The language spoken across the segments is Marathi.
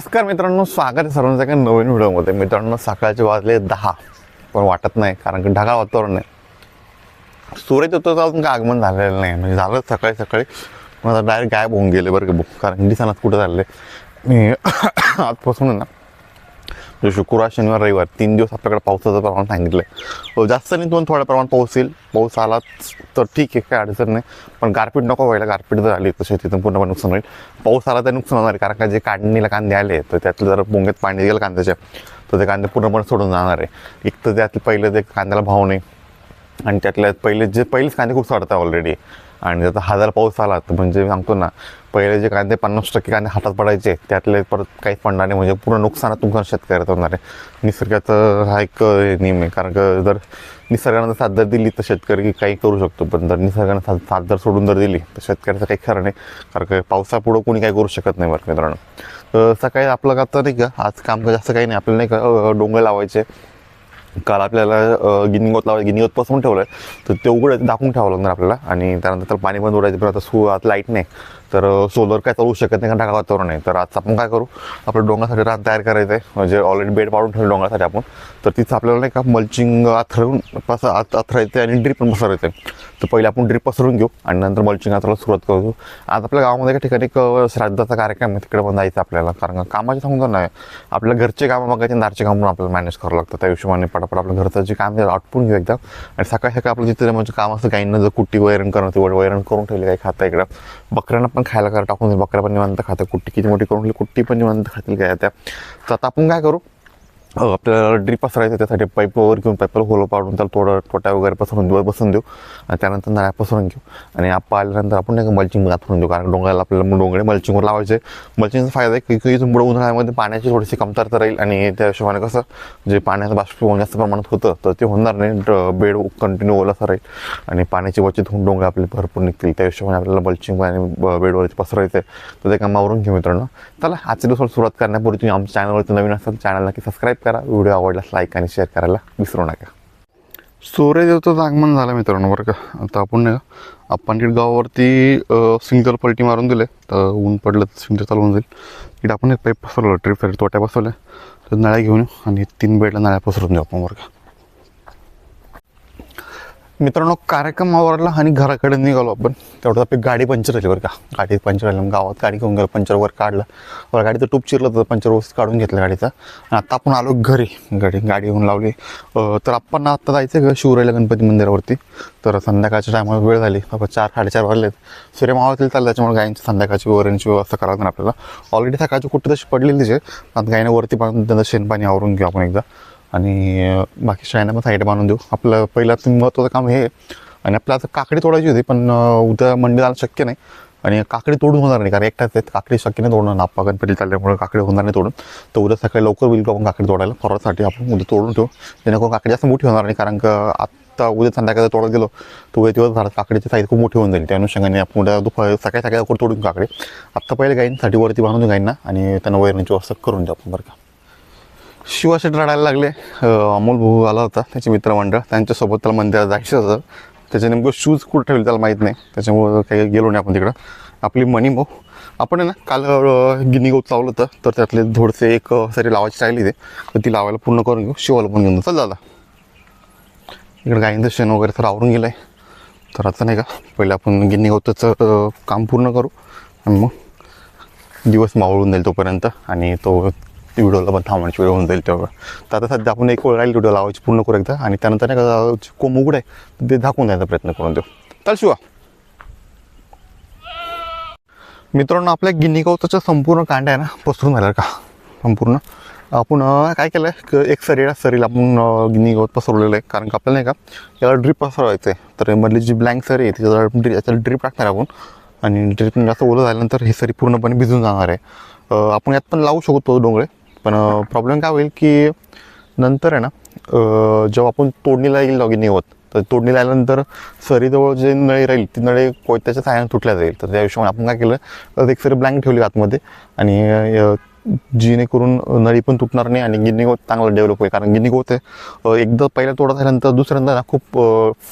नमस्कार मित्रांनो स्वागत आहे सर्वांचं एका नवीन व्हिडिओमध्ये. मित्रांनो सकाळचे वाजले दहा पण वाटत नाही कारण की ढगाळ वातावरण आहे. सूर्य होतं अजून काय आगमन झालेलं नाही. म्हणजे झालं सकाळी सकाळी मग आता डायरेक्ट गायब होऊन गेले बरं का बुक कारण दिसानाच कुठं चालले मी आजपासून ना म्हणजे शुक्रवार शनिवार रविवार तीन दिवस आपल्याकडे पावसाचं प्रमाण सांगितलं आहे जास्त नाही दोन थोड्या प्रमाणात पाऊस येईल. पाऊस आला तर ठीक आहे काय अडचण नाही. पण गारपीट नको व्हायला गारपीट जर आली तर शेतीतून पूर्णपणे नुकसान होईल. पाऊस आला तर नुकसान होणार आहे कारण का जे काढणीला कांदे आले तर त्यातलं जर बोंगेत पाणी गेलं कांद्याच्या तर ते कांदे पूर्णपणे सोडून जाणार आहे. एक तर त्यातलं पहिलं ते कांद्याला भाव नाही. आणि त्यातल्या पहिले जे पहिलेच कांदे खूप सडतात ऑलरेडी आणि त्याचा हजार पाऊस आला तर म्हणजे मी सांगतो ना पहिले जे कांदे पन्नास टक्के कांदे हातात पडायचे त्यातले परत काहीच पडणार नाही. म्हणजे पूर्ण नुकसानात तुमचं शेतकऱ्यात होणार आहे? निसर्गाचं हा एक नियम आहे. कारण का जर निसर्गानं साथ जर दिली तर शेतकरी काही करू शकतो. पण जर निसर्गानं साथ साथ जर सोडून जर दिली तर शेतकऱ्याचं काही खरं नाही. कारण का पावसापुढं कोणी काही करू शकत नाही बरं मित्रांनो. तर सकाळी आपलं का तर नाही का आज काम जास्त काही नाही. आपल्याला नाही का डोंगर लावायचे. काल आपल्याला गिनिंगोत लावायचं गिनिंगोत पसरून ठेवलं आहे तर ते उघडं दाखवून ठेवावं लागणार आपल्याला. आणि त्यानंतर त्याला पाणी बंद उडायचं पण आता सु आता लाइट नाही. तर सोलर काय चालू शकत नाही कारण ढगाळ वातावरण आहे. तर आज आपण काय करू? आपल्या डोंगरासाठी रात तयार करायचं आहे म्हणजे ऑलरेडी बेड पाडून ठेवलं डोंगरासाठी आपण. तर तिथं आपल्याला नाही का मल्चिंग आथरवून पस आत अथरायचं आणि ड्रीप पण पसरायचं आहे तर पहिले आपण ड्रीप पसरून घेऊ आणि नंतर मल्चिंग आथरायला सुरुवात करू. आज आपल्या गावामध्ये एका ठिकाणी एक श्राद्धाचा कार्यक्रम आहे. तिकडे पण जायचं आपल्याला. कारण कामाचे सांगतो नाही. आपल्या घरचे कामं बघायचे दारचे कामं पण आपल्याला मॅनेज करावं लागतं. त्या हिशोबाने पटापट आपलं घरचं जे काम ते आटपून घेऊ एकदा. आणि सकाळी सकाळी आपलं जिथे म्हणजे काम असतं गाईंना जर कुट्टी वैरण करणं ते वैरण करून ठेवले काही खाता इकडं. बकऱ्यांना पण आपण खायला करा. टाकून बकऱ्या पण निवांत खातात. कुट्टी किती मोठी करून कुट्टी पण निवांत खातील काय त्या तर आता आपण काय करू? हो, आपल्याला ड्रीप पसरायचं त्यासाठी पाईपवर घेऊन पाईपवर होलो पाडून त्याला थोडं टोट्या वगैरे पसरून देऊ बसून देऊ. आणि त्यानंतर नळ्या पसरून घेऊ. आणि आपण आल्यानंतर आपण नाही मल्चिंग करून देऊ कारण डोंगराला आपल्याला डोंगरे मल्चिंगवर लावायचे. मल्चिंगचा फायदा आहे की इथून पुढे उन्हाळ्यामध्ये पाण्याची थोडीशी कमतरता राहील आणि त्या हिशोबाने कसं जे पाण्याचं बाष्पीभवन जास्त प्रमाणात होतं तर ते होणार नाही. बेड कंटिन्यू ओलासा राहील. आणि पाण्याची बचत होऊन डोंगर आपले भरपूर निघतील. त्या हिशोबाने आपल्याला मल्चिंग आणि बेडवरती पसरायचं आहे. तर ते कामावरून घेऊ मित्रांनो. चला आजच्या दिवसाला सुरुवात करण्यापूर्वी तुम्ही आमच्या चॅनलवरती नवीन असाल चॅनल की सबस्क्राईब करा. व्हिडिओ आवडल्यास लाईक आणि शेअर करायला विसरू नका. सूर्यदेवताचं आगमन झालं मित्रांनो बरं का. आता आपण नाही गावावरती सिंगल पलटी मारून दिले. तर ऊन पडलं तर सिंगल चालवून जाईल. तिकडे आपण एक पाईप पसरवलं ट्रिपसाठी तोट्या बसवल्या तर नळ्या घेऊन येऊ आणि तीन बेडला नळ्या पसरून देऊ आपण बरं का. मित्रांनो कार्यक्रम आवरला आणि घराकडे निघालो आपण. तेवढं आपली गाडी पंक्चर झाली बरं का. गाडी पंक्चर झाली मग गावात गाडी घेऊन गेलो पंक्चर वर काढलं. बरं गाडीचं टूप चिरलं तर पंक्चर व्यवस्थित काढून घेतलं गाडीचं. आणि आता आपण आलो घरी. गाडी गाडी घेऊन लावली. तर आपण आता जायचं का शिवरायला गणपती मंदिरावरती. तर संध्याकाळच्या टायमाला वेळ झाली. बाबा चार साडेचार वाजलेत. सूर्य मावळतील चाललं त्याच्यामुळे गायींची संध्याकाळची वरणची व्यवस्था करावी लागणार आपल्याला. ऑलरेडी सकाळची कुठं तशी पडलेली तिचे. आता गायीने वरती बांधून त्यांना शेणपाणी आवरून घेऊ आपण एकदा. आणि बाकी शाळेनं साईड बांधून देऊ. आपलं पहिलं महत्त्वाचं काम हे आणि आपलं आता काकडी तोडायची होती पण उद्या मंडी जाणं शक्य नाही. आणि काकडी तोडून होणार नाही कारण एकटाच आहेत. काकडी शक्य नाही तोडणं नाप्पा गणपती चालल्यामुळे काकडी होणार नाही तोडून. तर उद्या सकाळी लवकर होईल आपण काकडी तोडायला फॉरसाठी आपण उद्या तोडून ठेवू. जेणेकरून काकडी जास्त मोठी होणार नाही कारण का आत्ता उद्या संध्याकाळी तोडत गेलो तर उद्या दिवस झाला काकडीची साईज खूप मोठी होऊन जाईल. त्या अनुषंगाने आपण उद्या दुपार सकाळी सकाळी लवकर तोडून काकडे. आत्ता पहिले गाईंसाठी वरती बांधून देऊ गाईंना आणि त्यांना वैरणीची व्यवस्था करून देऊ आपण बरं का? शिवाशेट रडायला लागले. अमोल भाऊ आला होता त्याचे मित्रमंडळ. त्यांच्यासोबत त्याला मंदिरात जायचं होतं. त्याचे नेमकं शूज कुठं ठेवले त्याला माहीत नाही. त्याच्यामुळं काही गेलो नाही आपण तिकडं. आपली मनी भाऊ. आपण आहे ना काल गिनी गौत लावलं होतं. तर त्यातले थोडसे एक सरी लावायची राहिली ते. तर ती लावायला पूर्ण करून घेऊ. शिवाला पण घेऊन चल दादा. इकडं गाईंचं शेण वगैरे तर आवरून गेलं आहे तर आता नाही का पहिले आपण गिनी गौताचं काम पूर्ण करू. आणि मग दिवस मावळून जाईल तोपर्यंत. आणि तो व्हिडिओला पण थांबण्याची वेळ होऊन जाईल तेव्हा. तर आता सध्या आपण एक वेळ राहील व्हिडिओ लावायची पूर्ण करू एकदा आणि त्यानंतर नाही का कोंब उघड आहे ते झाकून द्यायचा प्रयत्न करून देऊ. चाल शिवा. मित्रांनो आपल्या गिन्नी गवताच्या संपूर्ण कांड्या आहे ना पसरून झाला का? संपूर्ण. आपण काय केलं आहे एक सरीला सरीला आपण गिनी गिन्नी गवत पसरवलेलं आहे. कारण का आपल्याला नाही का याला ड्रीप पसरवायचं आहे तर मधली जी ब्लँक सरी आहे त्याच्यावर ड्री याच्याला ड्रीप टाकणार आपण. आणि ड्रीप जास्त ओलं झाल्यानंतर ही सरी पूर्णपणे भिजून जाणार आहे. आपण यात पण लावू शकतो डोंगळे पण प्रॉब्लेम काय होईल की नंतर आहे ना जेव्हा आपण तोडणीला येईल लॉगिन होत तर तोडणीला आल्यानंतर सरीजवळ जे नळी राहील ती नळी कोयत्याच्या साह्याने तुटल्या जाईल. तर त्या हिशोबाने आपण काय केलं तर एक सरी ब्लँक ठेवली आतमध्ये आणि जेणेकरून नळी पण तुटणार नाही आणि गिन्नी गोत चांगलं डेव्हलप होईल. कारण गिनी गोत आहे एकदा पहिल्या तोडा झाल्यानंतर दुसऱ्यांदा ना खूप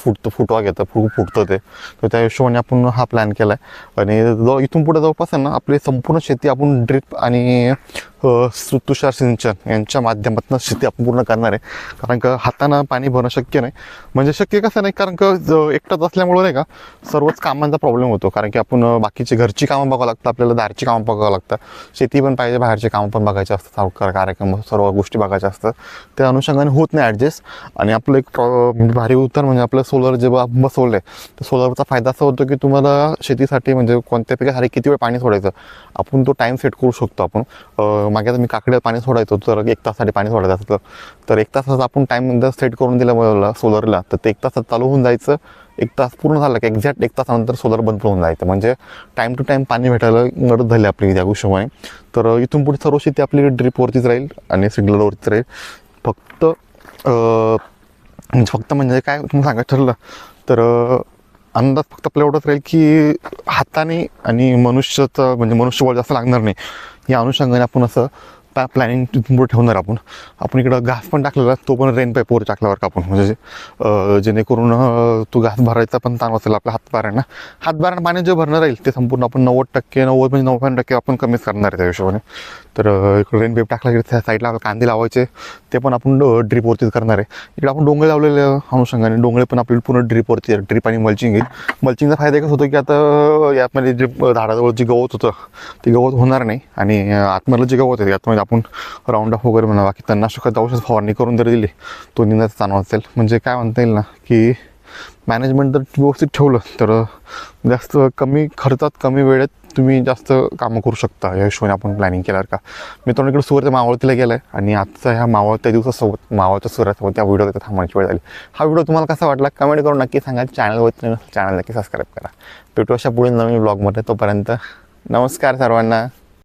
फुटतं फुटवा घेतं खूप फुटतं ते. तर त्या हिशोबाने आपण हा प्लॅन केला आहे आणि जवळ इथून पुढे जवळपास आहे ना आपली संपूर्ण शेती आपण ड्रिप आणि हो, तुषार सिंचन यांच्या माध्यमातून शेती आपण पूर्ण करणार आहे. कारण का हातानं पाणी भरणं शक्य नाही. म्हणजे शक्य कसं नाही कारण का एकटाच असल्यामुळं नाही का सर्वच कामांचा प्रॉब्लेम होतो. कारण की आपण बाकीची घरची कामं बघावं लागतं आपल्याला दारची कामं बघावं लागतं. शेती पण पाहिजे बाहेरचे कामं पण बघायचे असतात सावकार कार्यक्रम सर्व गोष्टी बघायच्या असतात. त्या अनुषंगाने होत नाही ॲडजस्ट आणि आपलं एक म्हणजे भारी उत्तर म्हणजे आपलं सोलर जेव्हा बसवलं आहे तर सोलरचा फायदा असा होतो की तुम्हाला शेतीसाठी म्हणजे कोणत्या पिकासाठी किती वेळ पाणी सोडायचं? आपण तो टाईम सेट करू शकतो आपण. मागे आता मी काकडीला पाणी सोडायचो तर एक तासासाठी पाणी सोडायचं असतं. तर एक तासाचा आपण टाईम जर सेट करून दिला सोलरला तर ते एक तासात चालू होऊन जायचं. एक तास पूर्ण झालं की एक्झॅक्ट एक तासानंतर सोलर बंद होऊन जायचं. म्हणजे टाईम टू टाईम पाणी भेटायला मदत झाली आपली त्या गोष्टीमुळे. तर इथून पुढे सर्व शेती आपली ड्रिपवरतीच राहील आणि सिग्नलवरतीच राहील. फक्त म्हणजे फक्त म्हणजे काय तुम्ही सांगायचं ठरलं. तर अंदाज फक्त आपल्या एवढंच राहील की हाताने आणि मनुष्याचं म्हणजे मनुष्यबळ जास्त लागणार नाही. या अनुषंगाने आपण असं पॅ प्लॅनिंग तिथून ठेवणार आपण. आपण इकडं घास पण टाकलेला तो पण रेन पाईपवर टाकल्यावर का आपण. म्हणजे जेणेकरून तो घास भरायचा पण ताण वाचेल आपल्या हातभारांना. हातभाऱ्यांना पाणी जे भरणं राहील ते संपूर्ण आपण नव्वद टक्के नव्वद म्हणजे नव्वद टक्के आपण कमीच करणार आहे त्या हिशोबाने. तर इकडे रेन पाईप टाकला की त्या साईडला कांदे लावायचे ते पण आपण ड्रीपवरतीच करणार आहे. इकडे आपण डोंगळे लावलेले अनुषंगाने. डोंगळे पण आपल्याला पूर्ण ड्रीपवरती ड्रीप आणि मल्चिंग येईल मल्चिंगचा फायदा एकच होतो की आता यामध्ये जे झाडाजवळ जे गवत होतं ते गवत होणार नाही. आणि आतमधलं जे गवत आहे यातमध्ये आपण राऊंड ऑफ वगैरे म्हणा बाकी तन्नाशकात औषध फवारणी करून जर दिली तो निंदाचा ताण असेल म्हणजे काय म्हणता येईल ना की मॅनेजमेंट जर व्यवस्थित ठेवलं तर जास्त कमी खर्चात कमी वेळेत तुम्ही जास्त कामं करू शकता. या हिशोबाने आपण प्लॅनिंग केल्यावर का? मित्रांनो इकडे सूर्य मावळतीला गेला आहे आणि आजचा ह्या मावळत्या दिवसासोबत मावळच्या सूर्यासोबत त्या व्हिडिओ तिथे थांबण्याची वेळ झाली. हा व्हिडिओ तुम्हाला कसा वाटला? कमेंट करून नक्की सांगा. चॅनलवरती चॅनल नक्की सबस्क्राईब करा. भेटू अशा पुढील नवीन ब्लॉगमध्ये तोपर्यंत नमस्कार सर्वांना.